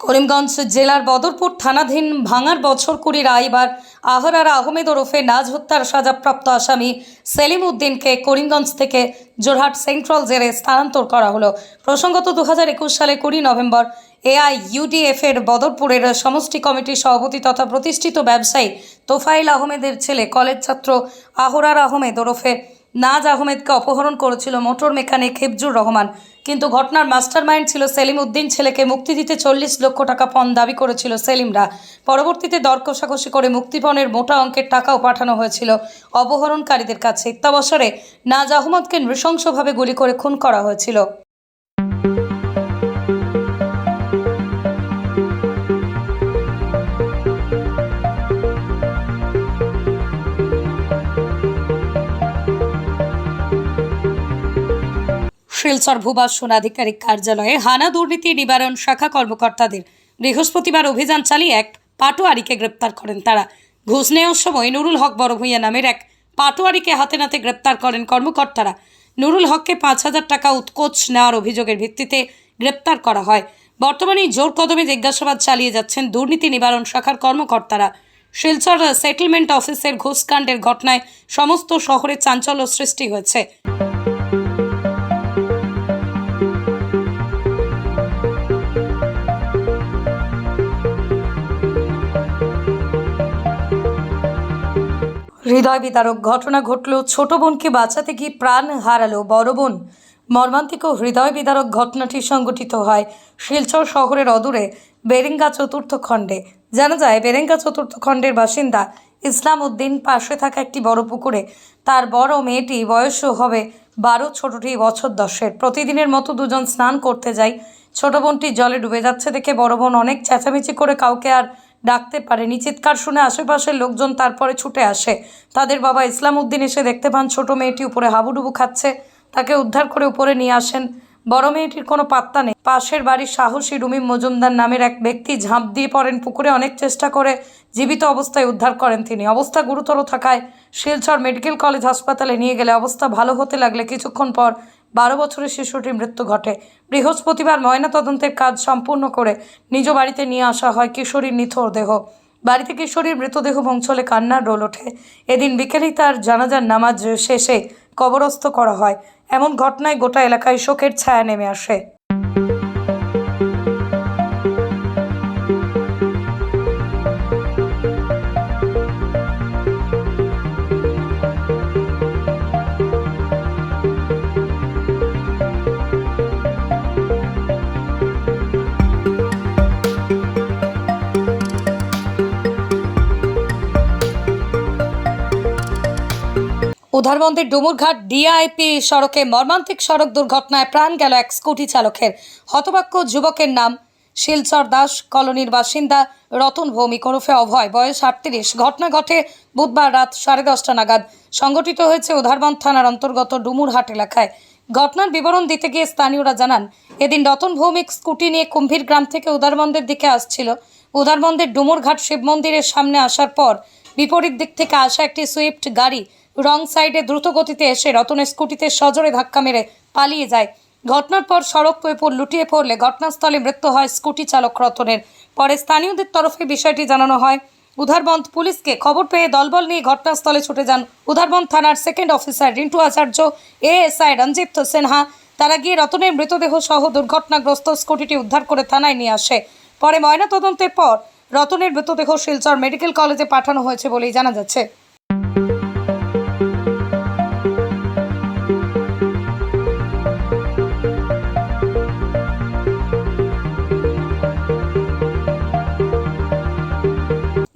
করিমগঞ্জ জেলার বদরপুর থানাধীন ভাঙার বছর কুড়ির এবার আহরার আহমেদ ওরফে নাজ হত্যার সাজাপ্রাপ্ত আসামি সেলিম উদ্দিনকে করিমগঞ্জ থেকে জোরহাট সেন্ট্রাল জেলে স্থানান্তর করা হলো। প্রসঙ্গত দু হাজার একুশ সালে কুড়ি নভেম্বর এআই ইউডিএফ এর বদরপুরের সমষ্টি কমিটির সভাপতি তথা প্রতিষ্ঠিত ব্যবসায়ী তোফাইল আহমেদের ছেলে কলেজ ছাত্র আহরার আহমেদ ওরফে নাজ আহমেদকে অপহরণ করেছিল মোটর মেকানিক হিফজুর রহমান। কিন্তু ঘটনার মাস্টারমাইন্ড ছিল সেলিম উদ্দিন ছেলেকে মুক্তি দিতে চল্লিশ লক্ষ টাকা পণ দাবি করেছিল সেলিমরা। পরবর্তীতে দর কষাকষি করে মুক্তিপণের মোটা অঙ্কের টাকাও পাঠানো হয়েছিল অপহরণকারীদের কাছে। ইত্যাবসরে নাজ আহমদকে নৃশংসভাবে গুলি করে খুন করা হয়েছিল। শিলচর ভূবাসন আধিকারিক কার্যালয়ে হানা দুর্নীতি নিবারণ শাখা কর্মকর্তাদের বৃহস্পতিবার অভিযান চালিয়ে এক পাটোয়ারিকে গ্রেপ্তার করেন তারা। ঘুষ নেওয়ার সময় নুরুল হক বড়ভূঁইয়া নামের এক পাটোয়ারিকে হাতে নাতে গ্রেপ্তার করেন কর্মকর্তারা। নুরুল হককে পাঁচ হাজার টাকা উৎকোচ নেওয়ার অভিযোগের ভিত্তিতে গ্রেপ্তার করা হয়। বর্তমানে জোর কদমে জিজ্ঞাসাবাদ চালিয়ে যাচ্ছেন দুর্নীতি নিবারণ শাখার কর্মকর্তারা। শিলচর সেটেলমেন্ট অফিসের ঘুষকাণ্ডের ঘটনায় সমস্ত শহরে চাঞ্চল্য সৃষ্টি হয়েছে। হৃদয় বিদারক ঘটনা ঘটল ছোট বোনকে বাঁচাতে গিয়ে প্রাণ হারালো বড় বোন। মর্মান্তিক ও হৃদয় বিদারক ঘটনাটি সংঘটিত হয় শিলচর শহরের অদূরে বেরেঙ্গা চতুর্থ খণ্ডে। জানা যায়, বেরেঙ্গা চতুর্থ খণ্ডের বাসিন্দা ইসলাম উদ্দিন পাশে থাকা একটি বড় পুকুরে তার বড় মেয়েটি বয়স হবে বারো, ছোটটি বছর দশের। প্রতিদিনের মতো দুজন স্নান করতে যায় ছোট বোনটি জলে ডুবে যাচ্ছে দেখে বড় বোন অনেক চেঁচামেচি করে কাউকে আর ডাকতে পারেনি। চিৎকার শুনে আশেপাশের লোকজন তারপরে ছুটে আসে। তাদের বাবা ইসলাম উদ্দিন এসে দেখতে পান ছোট মেয়েটি উপরে হাবুডুবু খাচ্ছে। তাকে উদ্ধার করে উপরে নিয়ে আসেন। বড় মেয়েটির কোনো পাত্তা নেই। পাশের বাড়ির সাহসী রুমি মজুমদার নামের এক ব্যক্তি ঝাঁপ দিয়ে পড়েন পুকুরে অনেক চেষ্টা করে জীবিত অবস্থায় উদ্ধার করেন তিনি। অবস্থা গুরুতর থাকায় শিলচর মেডিকেল কলেজ হাসপাতালে নিয়ে গেলে অবস্থা ভালো হতে লাগলে কিছুক্ষণ পর বারো বছরের শিশুটির মৃত্যু ঘটে। বৃহস্পতিবার ময়নাতদন্তের কাজ সম্পূর্ণ করে নিজ বাড়িতে নিয়ে আসা হয় কিশোরীর নিথর দেহ। বাড়িতে কিশোরীর মৃতদেহ পৌঁছলে কান্নার রোল ওঠে। এদিন বিকেলেই তার জানাজার নামাজ শেষে কবরস্থ করা হয়। এমন ঘটনায় গোটা এলাকায় শোকের ছায়া নেমে আসে। উধারবন্দের ডুমুরঘাট ডিআইপি সড়কে মর্মান্তিক সড়ক দুর্ঘটনায় প্রাণ গেল এক স্কুটি চালকের। হতবাক্য যুবকের নাম শিলচর দাস, কলোনির বাসিন্দা রতন ভৌমিক ওরফে অভয়, বয়স আটত্রিশ। ঘটনা ঘটে বুধবার রাত সাড়ে দশটা নাগাদ। সংঘটিত হয়েছে উধারবন্দ থানার অন্তর্গত ডুমুরহাট এলাকায়। ঘটনার বিবরণ দিতে গিয়ে স্থানীয়রা জানান, এদিন রতন ভৌমিক স্কুটি নিয়ে কুম্ভীর গ্রাম থেকে উধারবন্দের দিকে আসছিল। উধারবন্দের ডুমুরঘাট শিব মন্দিরের সামনে আসার পর বিপরীত দিক থেকে আসা একটি সুইফট গাড়ি রং সাইডে দ্রুত গতিতে এসে রতনের স্কুটিতে সজোরে ধাক্কা মেরে পালিয়ে যায়। ঘটনার পর সড়ক পেপর লুটিয়ে পড়লে ঘটনাস্থলে মৃত্যু হয় স্কুটি চালক রতনের। পরে স্থানীয়দের তরফে বিষয়টি জানানো হয়। উধারবন্দ পুলিশকে খবর পেয়ে দলবল নিয়ে ঘটনাস্থলে ছুটে যান উধারবন্দ থানার second officer Rintu Acharya, ASI Ranjit Sinha. তারা গিয়ে রতনের মৃতদেহ সহ দুর্ঘটনাগ্রস্ত স্কুটিটি উদ্ধার করে থানায় নিয়ে আসে। পরে ময়নাতদন্তের পর রতনের মৃতদেহ শিলচর মেডিকেল কলেজে পাঠানো হয়েছে বলেই জানা যাচ্ছে।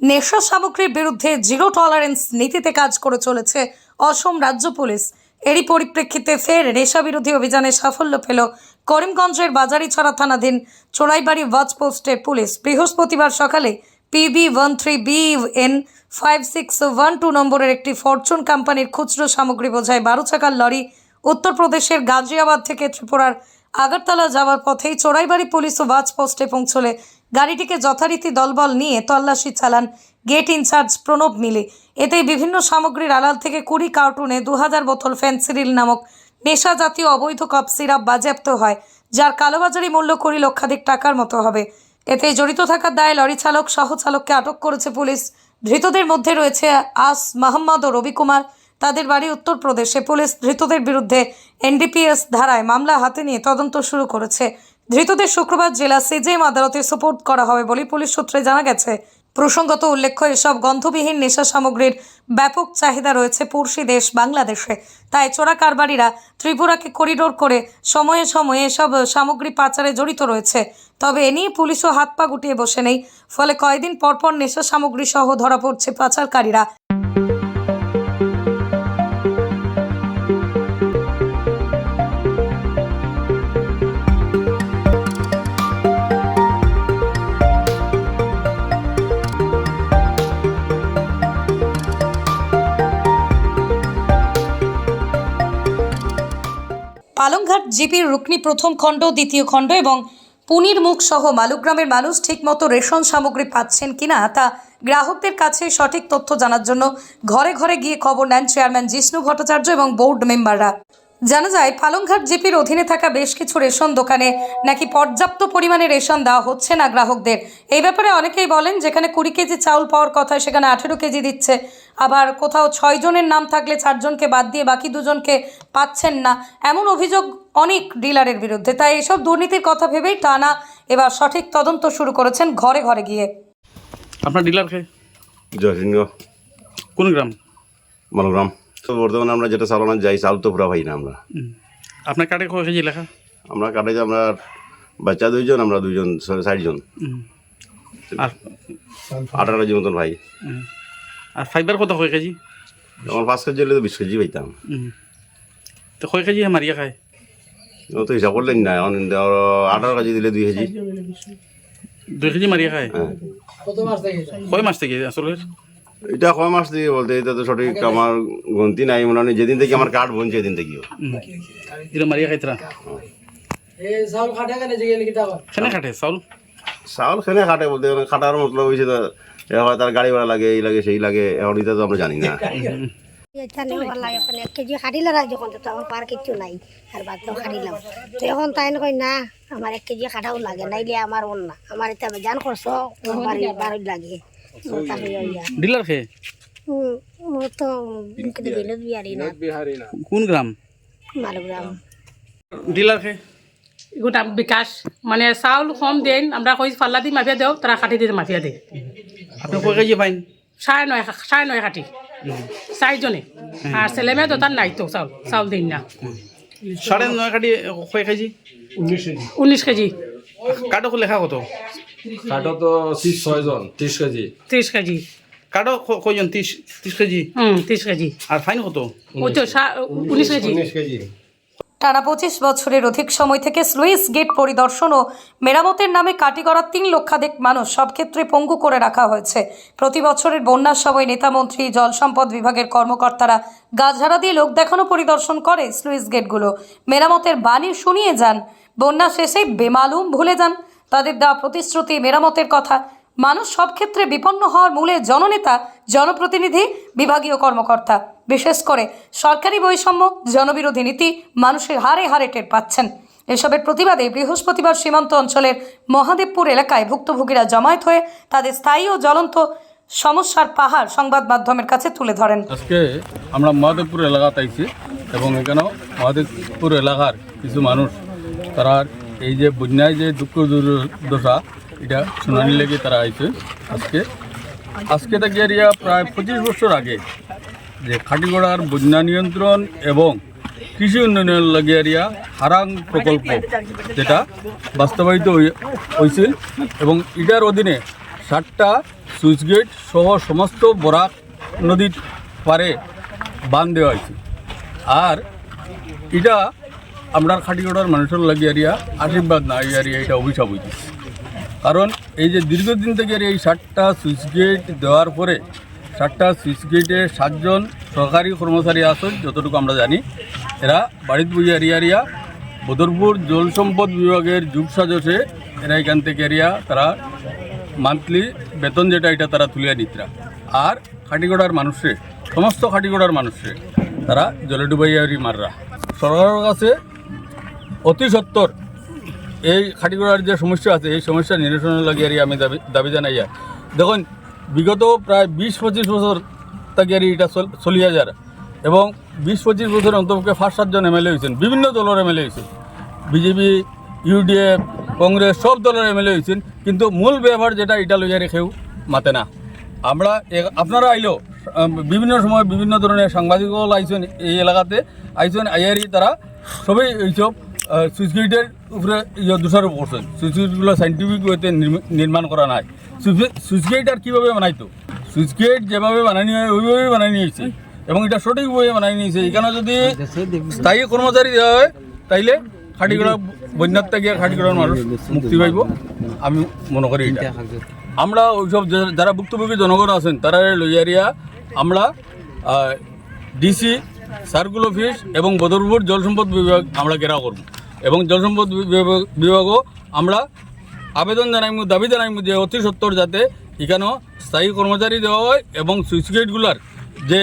নেশা সামগ্রীর বিরুদ্ধে জিরো টলারেন্স নীতিতে কাজ করে চলেছে অসম রাজ্য পুলিশ। এরই পরিপ্রেক্ষিতে ফের নেশা বিরোধী অভিযানে সাফল্য পেল করিমগঞ্জের বাজারিছড়া থানাধীন চোরাইবাড়ি ওয়াচ পোস্টের পুলিশ। বৃহস্পতিবার সকালে PB one three B N five six one two নম্বরের একটি ফরচুন কোম্পানির খুচরো সামগ্রী বোঝায় বারো চাকার লরি উত্তরপ্রদেশের গাজিয়াবাদ থেকে ত্রিপুরার আগরতলা যাওয়ার পথেই চোরাইবাড়ি পুলিশ ওয়াচ পোস্টে পৌঁছলে গাড়িটিকে যথারীতি দলবল নিয়ে তল্লাশি চালান। গেট ইনচার্জ প্রণব মিলে। এতে বিভিন্ন সামগ্রীর আড়াল থেকে কুড়ি কার্টুনে দু হাজার বোতল ফেন্সিডিল নামক নেশা জাতীয় অবৈধ কপ সিরাপ বাজেয়াপ্ত হয়, যার কালোবাজারি মূল্য কুড়ি লক্ষাধিক টাকার মতো হবে। এতে জড়িত থাকার দায়ে লরি চালক, সহ চালককে আটক করেছে পুলিশ। ধৃতদের মধ্যে রয়েছে আস মাহমদ ও রবি কুমার। তাদের বাড়ি উত্তরপ্রদেশে। পুলিশ ধৃতদের বিরুদ্ধে এনডিপিএস ধারায় মামলা হাতে নিয়ে তদন্ত শুরু করেছে। ধৃতদের শুক্রবার জেলা সিজেএম আদালতে সুপোর্ট করা হবে বলে পুলিশ সূত্রে জানা গেছে। প্রসঙ্গত উল্লেখ্য, এসব গন্ধবিহীন নেশা সামগ্রীর ব্যাপক চাহিদা রয়েছে পড়শি দেশ বাংলাদেশে। তাই চোরা কারবারিরা ত্রিপুরাকে করিডোর করে সময়ে সময়ে এসব সামগ্রী পাচারে জড়িত রয়েছে। তবে এ নিয়ে পুলিশও হাত পা গুটিয়ে বসে নেই। ফলে কয়েকদিন পরপর নেশা সামগ্রী সহ ধরা পড়ছে পাচারকারীরা। জিপির রুকনি প্রথম খণ্ড, দ্বিতীয় খণ্ড এবং পুনির মুখ সহ মালুগ্রামের মানুষ ঠিকমতো রেশন সামগ্রী পাচ্ছেন কিনা তা গ্রাহকদের কাছে সঠিক তথ্য জানার জন্য ঘরে ঘরে গিয়ে খবর নেন চেয়ারম্যান জিষ্ণু ভট্টাচার্য এবং বোর্ড মেম্বাররা। জানা যায়, পালংঘাট জিপির অধীনে থাকা বেশ কিছু রেশন দোকানে নাকি পর্যাপ্ত পরিমাণে রেশন দেওয়া হচ্ছে না গ্রাহকদের। এই ব্যাপারে অনেকেই বলেন, যেখানে কুড়ি কেজি চাউল পাওয়ার কথা, সেখানে আঠেরো কেজি দিচ্ছে। আবার কোথাও ছয় জনের নাম থাকলে চারজনকে বাদ দিয়ে বাকি দুজনকে পাচ্ছেন না। এমন অভিযোগ অনেক ডিলারের বিরুদ্ধে। তাই এসব দুর্নীতির কথা ভেবেই টানা এবার সঠিক তদন্ত শুরু করেছেন ঘরে ঘরে গিয়ে। আপনার ডিলার কে? জয়সিংহ কোন গ্রাম? মালগ্রাম। তো বর্তমানে আমরা যেটা চালানো যাই চাল তো পুরা পাই না আমরা। আপনার কার্ডে কয় কেজি লেখা? আমরা কাটে যে আমরা বাচ্চা দুইজন আমরা দুইজন চারজন। আর আঠারো কেজি মতন ভাই। আর ফাইবার কত কয় কেজি? আমার পাঁচ কেজি হলে তো বিশ কেজি পাইতাম। হুম। তো কয় কেজি মারিয়া খায়? ও তো হিসাব করলেন না এখন আঠারো কেজি দিলে দুই কেজি। দুই কেজি মারিয়া খায়? হ্যাঁ। কয় মাস থেকে আসলে? এটা কয় মাস থেকে বলতে এটা তো সঠিক আমার গন্তি নাই মনে হয় যেদিন থেকে আমার কার্ড বনছে সেদিন থেকেও এটা মারিয়া খাইতরা কেনে খাটে চাউল? চাউল খেনে খাটে বলতে গেলে খাটার মতলব হয়েছে তার গাড়ি ভাড়া লাগে এই লাগে সেই লাগে এখন এটা তো আমরা জানি না। এখানে বললাম এখন এক কেজি রাখ যখন তো আমার পার কিচ্ছু নাই আর বাদ তো এখন তাই কই না আমার এক কেজি খাটাও লাগে নাইলে আমার ওন না। আমার এটা জান করছ বারো লাগে ইয়া। ডিলার কে? তো বিনোদ বিহারি না। কোন গ্রাম? মালগ্রাম। ডিলার কে? গোটা বিকাশ মানে চাউল কম দেন আমরা কই পাল্লা দি মাফিয়া দেও তারা কাটি দিয়ে মাফিয়া দে। আপনি কয় কেজি পাইন? সাড়ে নয় সাড়ে নয় কাটি। চারজনে আর ছেলে মেয়ে তো তার নাই তো চাউল চাউল দিন না। সাড়ে নয় কাটি কয় কেজি? উনিশ কেজি। কাটো লেখা কত? কাটো তো ত্রিশ ছয়জন ত্রিশ কেজি। ত্রিশ কেজি। কাটো কয়জন? ত্রিশ ত্রিশ কেজি? হুম ত্রিশ কেজি। আর ফাইন কত? ওই তো উনিশ কেজি। উনিশ কেজি। টানা পঁচিশ বছরের অধিক সময় থেকে স্লুইস গেট পরিদর্শন ও মেরামতের নামে কাটি করা তিন লক্ষাধিক মানুষ সব ক্ষেত্রে পঙ্গু করে রাখা হয়েছে। প্রতি বছরের বন্যার সময় নেতামন্ত্রী, জল সম্পদ বিভাগের কর্মকর্তারা গাছঝাড়া দিয়ে লোক দেখানো পরিদর্শন করে স্লুইস গেটগুলো। মেরামতের বাণী শুনিয়ে যান। বন্যা শেষে বেমালুম ভুলে যান। তাদের দেওয়া প্রতিশ্রুতি, মেরামতের কথা মানুষ সব ক্ষেত্রে বিপন্ন হওয়ার মূলে জননেতা, জনপ্রতিনিধি, বিভাগীয় কর্মকর্তা। বিশেষ করে সরকারি বৈষম্য, জনবিরোধী নীতি মানুষের হারে হারে টের পাচ্ছেন। এসবের প্রতিবাদে বৃহস্পতিবার সীমান্ত অঞ্চলের মহাদেবপুর এলাকায় ভুক্তভোগীরা জমায়েত হয়ে তাদের স্থায়ী ও জ্বলন্ত সমস্যার পাহাড় সংবাদ মাধ্যমের কাছে তুলে ধরেন। আজকে আমরা মহাদেবপুর এলাকাতে আইছি এবং এখানেও মহাদেবপুর এলাকার কিছু মানুষ, তারা এই যে বন্যায় যে দুঃখ দুর্দশা এটা শুনানি লেগে তারা আইছে আজকে। আজকে থেকে এরিয়া প্রায় পঁচিশ বছর আগে যে খাটিগড়ার বন্যা নিয়ন্ত্রণ এবং কৃষি উন্নয়নের লাগে এরিয়া হারাং প্রকল্প যেটা বাস্তবায়িত হয়েছিল এবং এটার অধীনে ষাটটা সুইচ গেট সহ সমস্ত বরাক নদীর পারে বান দেওয়া হয়েছে আর এটা আমরা খাটিগড়ার মানুষের লাগে এরিয়া আশীর্বাদ না এই এরিয়া এটা অভিশাপ হয়েছে কারণ এই যে দীর্ঘদিন থেকে এই ষাটটা সুইচ গেট দেওয়ার পরে ষাটটা সুইচ গেটে সাতজন সরকারি কর্মচারী আছেন যতটুকু আমরা জানি। এরা বাড়িতে বই এরিয়া, বদরপুর জল সম্পদ বিভাগের যুগ সাজসে এরা এখান থেকে এরিয়া তারা মান্থলি বেতন যেটা, এটা তারা তুলিয়া নিতরা। আর খাটিগড়ার মানুষে, সমস্ত খাটিগড়ার মানুষে তারা জলে ডুবাইয়া মাররা। সরকারের কাছে অতি সত্তর এই খাটিগড়ার যে সমস্যা আছে, এই সমস্যা নিরসনের লাগে আর আমি দাবি দাবি জানাই। দেখুন, বিগত প্রায় বিশ পঁচিশ বছর তাকে আর এটা চল- চলিয়া যার। এবং বিশ পঁচিশ বছর অন্তপক্ষে ফার্স্ট সাতজন এমএলএ হয়েছেন, বিভিন্ন দলের এমএলএ হয়েছেন। বিজেপি ইউডিএফ কংগ্রেস, সব দলের এমএলএ হয়েছেন, কিন্তু মূল ব্যবহার যেটা, এটা লইয়া রেখেও মাতে না। আমরা আপনারা আইলেও বিভিন্ন সময় বিভিন্ন ধরনের সাংবাদিকও আইসেন এই এলাকাতে আইসেন আইয়ারি তারা, সবাই এইসব সুইচ গেটের উপরে ইয়ে দোষারোপ করছেন সুইচ গেটগুলো সাইন্টিফিক ওয়েতে নির্ম- নির্মাণ করা নাই। সুইচ গেট আর কীভাবে বানাইতো? সুইচ গেট যেভাবে বানানি হয়, ওইভাবেই বানানি হয়েছে। এবং এটা সঠিকভাবে বানানি হয়েছে। এখানে যদি স্থায়ী কর্মচারী দেওয়া হয়, তাইলে খাটিগড়া বন্যার থেকে খাটিগড়ার মানুষ মুক্তি পাইব। আমি মনে করি এটা। আমরা ওইসব যারা ভুক্তভোগী জনগণ আছেন, তারা লইয়ারিয়া আমরা ডিসি সার্কুল অফিস এবং বদরপুর জল সম্পদ বিভাগ আমরা ঘেরাও করব। এবং জল সম্পদ বিভাগও আমরা আবেদন জানাইমু, দাবি জানাইমু যে অতি সত্তর যাতে এখানেও স্থায়ী কর্মচারী দেওয়া হয় এবং সুইচ গেটগুলার যে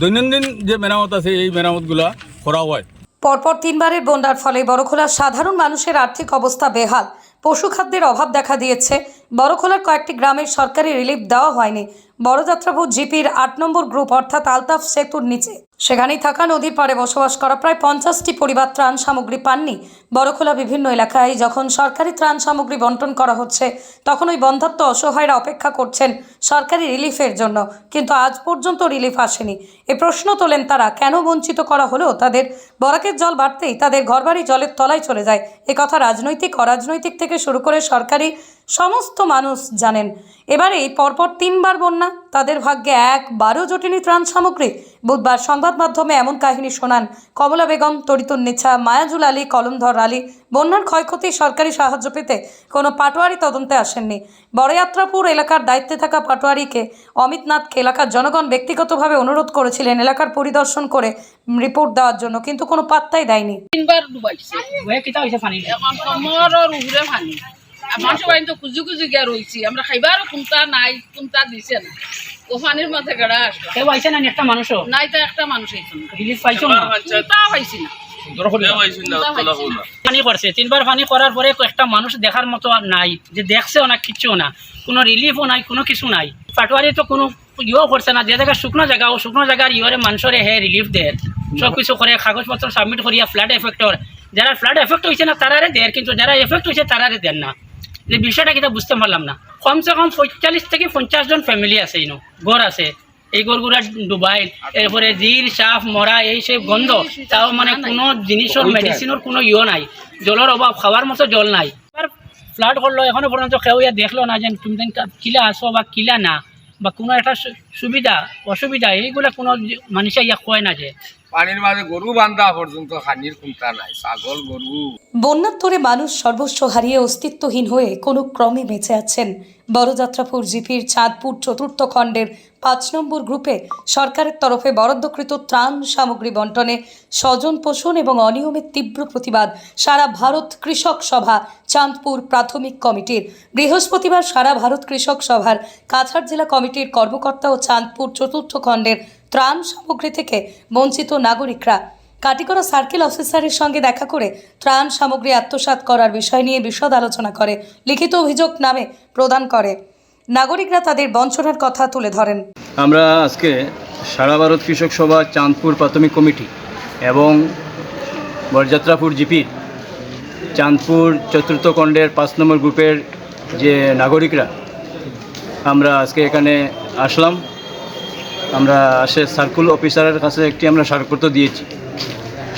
দৈনন্দিন যে মেরামত আছে, এই মেরামতগুলা করা হয়। পরপর তিনবারের বন্যার ফলে বড়খোলার সাধারণ মানুষের আর্থিক অবস্থা বেহাল। পশুখাদ্যের অভাব দেখা দিয়েছে। বড়খোলার কয়েকটি গ্রামের সরকারি রিলিফ দেওয়া হয়নি। বড়যাত্রাভূ জিপির আট নম্বর গ্রুপ, অর্থাৎ আলতাফ সেতুর নিচে। সেখানেই থাকা নদীর পাড়ে বসবাস করা প্রায় পঞ্চাশটি পরিবার ত্রাণ সামগ্রী পাননি। বড়খোলা বিভিন্ন এলাকায় যখন সরকারি ত্রাণ সামগ্রী বন্টন করা হচ্ছে, তখন ওই বন্ধাত্ম অসহায়রা অপেক্ষা করছেন সরকারি রিলিফের জন্য। কিন্তু আজ পর্যন্ত রিলিফ আসেনি। এ প্রশ্ন তোলেন তারা, কেন বঞ্চিত করা হলো তাদের বরাকের জল বাড়তেই তাদের ঘরবাড়ি জলের তলায় চলে যায়। এ কথা রাজনৈতিক, অরাজনৈতিক থেকে শুরু করে সরকারি সমস্ত মানুষ জানেন। এবারে পরপর তিনবার বন্যা তাদের ভাগ্যে একবারও জটিনি ত্রাণ সামগ্রী। বুধবার সংবাদ মাধ্যমে এমন কাহিনী শোনান কমলা বেগম তরিতুন্নেছা মায়াজুল আলী কলমধর আলী। বন্যার ক্ষয়ক্ষতি সরকারি সাহায্য পেতে কোনো পাটোয়ারি তদন্তে আসেননি। বড়যাত্রাপুর এলাকার দায়িত্বে থাকা পাটোয়ারিকে অমিত নাথকে এলাকার জনগণ ব্যক্তিগতভাবে অনুরোধ করেছিলেন এলাকার পরিদর্শন করে রিপোর্ট দেওয়ার জন্য কিন্তু কোনো পাত্তাই দেয়নি। তিনবার ডুবাইছে। মানুষ বাড়ি তো খুঁজি খুঁজি গিয়া রয়েছি আমরা খাইবারও কোনটা নাই কোনটা দিছে না। ও পানির মাঝে গেড়া আসলো। কেউ আইছে না একটা মানুষও? নাই তো একটা মানুষ এইখানে রিলিফ পাইছো না? পাইছি না। কোনটা পাইছি না। পানি করছে তিনবার পানি করার পরে একটা মানুষ দেখার মতো আর নাই। যে দেখছেও না কিচ্ছু না। কোনো রিলিফও নাই কোনো কিছু নাই। পাটোয়ারি তো কোনো ইয়েও করছে না। যে জায়গা শুকনো জায়গা ও শুকনো জায়গার ইয়ে মানুষরে হে রিলিফ দেয়। সব কিছু করে কাগজপত্র সাবমিট করিয়া ফ্লাড এফেক্টর যারা ফ্লাড এফেক্ট হয়েছে না তারারে দেয়। কিন্তু যারা এফেক্ট হয়েছে তারারে দেন না। বিষয়টা কিন্তু বুঝতে পারলাম না। কমসে কম পঁয়তাল্লিশ থেকে পঞ্চাশ জন ফ্যামিলি আছে ইনো। ঘর আছে। এই গরগুলা ডুবাই এরপরে জির সাফ মরা এই সব গন্ধ তাও মানে কোনো জিনিসের মেডিসিনের কোনো ইয়ে নাই। জলের অভাব খাওয়ার মতো জল নাই। ফ্লাড করল এখনও পর্যন্ত কেউ ইয়া দেখল না যে তুমি কিলা আসো বা কিলা না বা কোনো একটা সুবিধা অসুবিধা এইগুলা কোনো মানুষে ইয়া কয় না যে। পানির মাঝে গরু বান্ধা পর্যন্ত খানির কুন্তা নাই, ছাগল, গরু। বন্যার তোরে মানুষ সর্বস্ব হারিয়ে অস্তিত্বহীন হয়ে কোনো ক্রমে বেঁচে আছেন। বড়যাত্রাপুর জিপির চাঁদপুর চতুর্থ খণ্ডের পাঁচ নম্বর গ্রুপে সরকারের তরফে বরাদ্দকৃত ত্রাণ সামগ্রী বন্টনে স্বজন পোষণ এবং অনিয়মের তীব্র প্রতিবাদ সারা ভারত কৃষক সভা চাঁদপুর প্রাথমিক কমিটির। বৃহস্পতিবার সারা ভারত কৃষক সভার কাছাড় জেলা কমিটির কর্মকর্তা ও চাঁদপুর চতুর্থ খণ্ডের ত্রাণ সামগ্রী থেকে বঞ্চিত নাগরিকরা। কাটিগড়া সার্কেল অফিসারের সঙ্গে দেখা করে ত্রাণ সামগ্রী আত্মসাৎ করার বিষয় নিয়ে বিশদ আলোচনা করে লিখিত অভিযোগ নামে প্রদান করে। নাগরিকরা তাদের বঞ্চনার কথা তুলে ধরেন। আমরা আজকে সারা ভারত কৃষক সভা চাঁদপুর প্রাথমিক কমিটি এবং বরযাত্রাপুর জিপির চাঁদপুর চতুর্থ খণ্ডের পাঁচ নম্বর গ্রুপের যে নাগরিকরা, আমরা আজকে এখানে আসলাম। আমরা আসে সার্কুল অফিসারের কাছে একটি আমরা স্মারকপত্র দিয়েছি।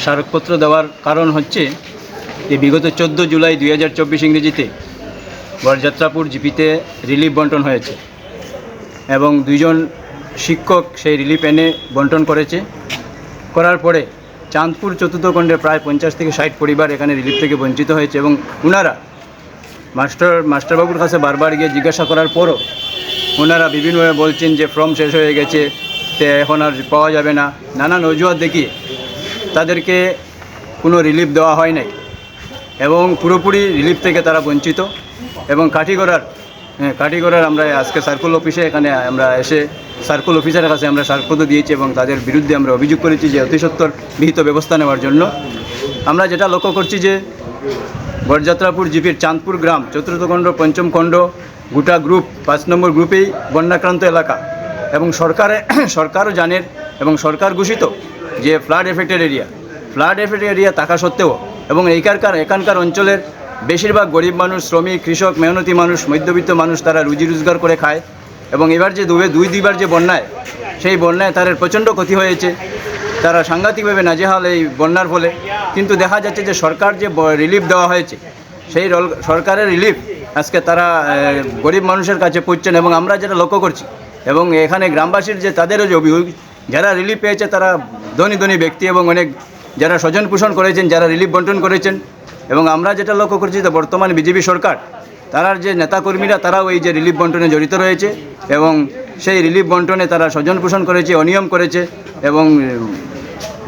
স্মারকপত্র দেওয়ার কারণ হচ্ছে, যে বিগত চোদ্দ জুলাই দুই হাজার চব্বিশ ইংরেজিতে বরযাত্রাপুর জিপিতে রিলিফ বন্টন হয়েছে এবং দুইজন শিক্ষক সেই রিলিফ এনে বন্টন করেছে। করার পরে চাঁদপুর চতুর্থ খণ্ডে প্রায় পঞ্চাশ থেকে ষাট পরিবার এখানে রিলিফ থেকে বঞ্চিত হয়েছে এবং ওনারা মাস্টার, মাস্টারবাবুর কাছে বারবার গিয়ে জিজ্ঞাসা করার পরও ওনারা বিভিন্নভাবে বলছেন যে ফর্ম শেষ হয়ে গেছে এখন আর পাওয়া যাবে না। নানান অজুহাত দেখিয়ে তাদেরকে কোনো রিলিফ দেওয়া হয় নাই। এবং পুরোপুরি রিলিফ থেকে তারা বঞ্চিত। এবং কাঠিগড়ার হ্যাঁ কাটিগড়ের আমরা আজকে সার্কুল অফিসে এখানে আমরা এসে সার্কুল অফিসারের কাছে আমরা সার্কুল দিয়েছি এবং তাদের বিরুদ্ধে আমরা অভিযোগ করেছি যে অতি সত্বর বিহিত ব্যবস্থা নেওয়ার জন্য। আমরা যেটা লক্ষ্য করছি যে বরযাত্রাপুর জিপির চাঁদপুর গ্রাম, চতুর্থ খণ্ড, পঞ্চম খণ্ড, গোটা গ্রুপ পাঁচ নম্বর গ্রুপেই বন্যাক্রান্ত এলাকা। এবং সরকারে, সরকারও জানেন এবং সরকার ঘোষিত যে flood affected area, flood affected area থাকা সত্ত্বেও এবং এইখানকার, এখানকার অঞ্চলের বেশিরভাগ গরিব মানুষ, শ্রমিক, কৃষক, মেহনতি মানুষ, মধ্যবিত্ত মানুষ তারা রুজি রোজগার করে খায় এবং এবার যে দুবে, দুই, দুইবার যে বন্যায়, সেই বন্যায় তাদের প্রচণ্ড ক্ষতি হয়েছে। তারা সাংঘাতিকভাবে নাজেহাল এই বন্যার ফলে। কিন্তু দেখা যাচ্ছে যে সরকার যে রিলিফ দেওয়া হয়েছে, সেই সরকারের রিলিফ আজকে তারা গরিব মানুষের কাছে পড়ছেন এবং আমরা যেটা লক্ষ্য করছি এবং এখানে গ্রামবাসীর যে তাদেরও যে অভিযোগ, যারা রিলিফ পেয়েছে তারা ধনী ধনী ব্যক্তি এবং অনেক যারা স্বজন পোষণ করেছেন, যারা রিলিফ বন্টন করেছেন এবং আমরা যেটা লক্ষ্য করছি যে বর্তমান বিজেপি সরকার, তারার যে নেতাকর্মীরা তারাও এই যে রিলিফ বন্টনে জড়িত রয়েছে এবং সেই রিলিফ বন্টনে তারা স্বজন পোষণ করেছে, অনিয়ম করেছে এবং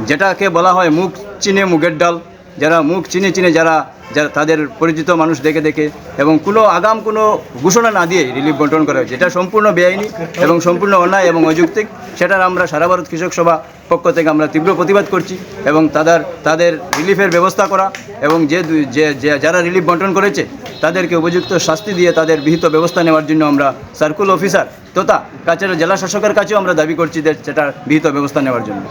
যেটাকে বলা হয় মুখ চিনে মুগের ডাল। যারা মুখ চিনে চিনে যারা যারা তাদের পরিচিত মানুষ দেখে দেখে এবং কোনো আগাম কোনো ঘোষণা না দিয়ে রিলিফ বন্টন করা হয়েছে। এটা সম্পূর্ণ বেআইনি এবং সম্পূর্ণ অন্যায় এবং অযৌক্তিক। সেটার আমরা সারা ভারত কৃষক সভা পক্ষ থেকে আমরা তীব্র প্রতিবাদ করছি এবং তাদের তাদের রিলিফের ব্যবস্থা করা এবং যে যে যারা রিলিফ বন্টন করেছে, তাদেরকে উপযুক্ত শাস্তি দিয়ে তাদের বিহিত ব্যবস্থা নেওয়ার জন্য আমরা সার্কুল অফিসার তথা কাছের জেলা শাসকের কাছেও আমরা দাবি করছি যে সেটার বিহিত ব্যবস্থা নেওয়ার জন্য।